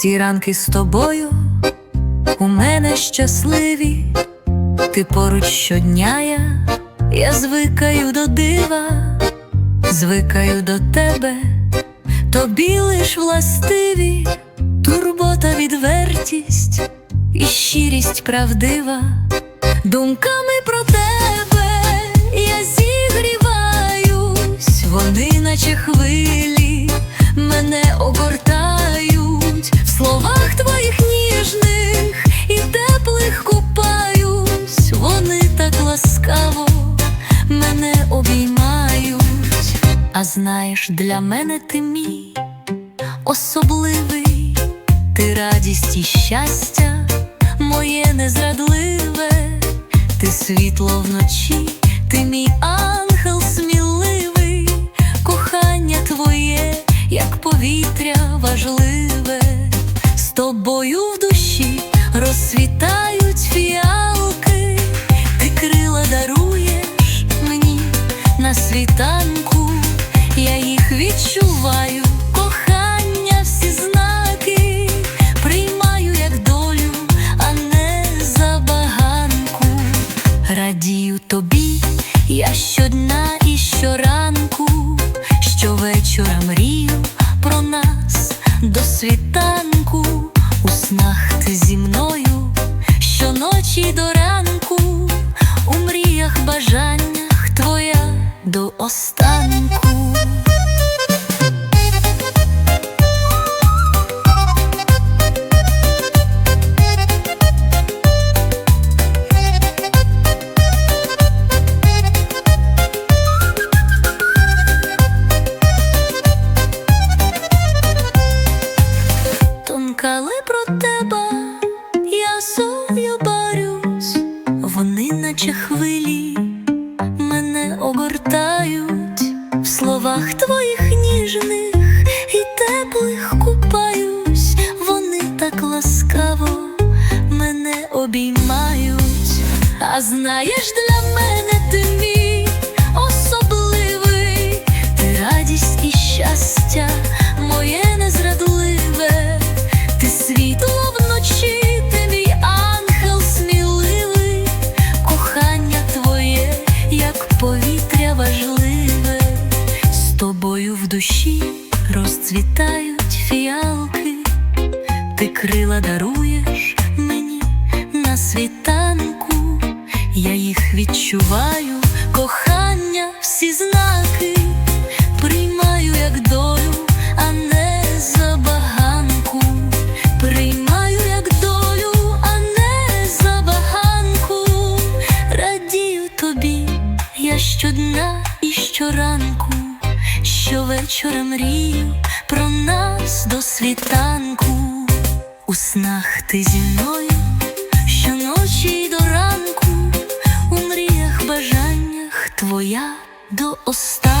Всі ранки з тобою у мене щасливі, ти поруч щодня я, я звикаю до дива, звикаю до тебе, тобі лиш властиві, турбота, відвертість і щирість правдива, думками про тебе я зігріваюсь, вони, наче хвилі, мене огортають, обіймають. А знаєш, для мене ти мій особливий, ти радість і щастя, моє незрадливе, ти світло вночі, ти мій ангел сміливий, кохання твоє, як повітря важливе, з тобою в душі розцвітають на світанку, я їх відчуваю, кохання, всі знаки, приймаю як долю, а не забаганку. Радію тобі, я щодня останку. Тонка ли про тебе, я сою барюсь, вони, наче хвилі, ласкаво мене обіймають, а знаєш, для мене ти мій особливий, ти радість і щастя, моє незрадливе, ти світло вночі, ти мій ангел сміливий, кохання твоє, як повітря важливе, з тобою в душі фіалки, ти крила даруєш мені на світанку, я їх відчуваю, кохання, всі знаки, приймаю як долю, а не забаганку, приймаю як долю, а не забаганку, радію тобі, я щодня і щоранку, щовечора мрію про нас до світанку. У снах ти зі мною щоночі й до ранку, у мріях, бажаннях твоя до останку.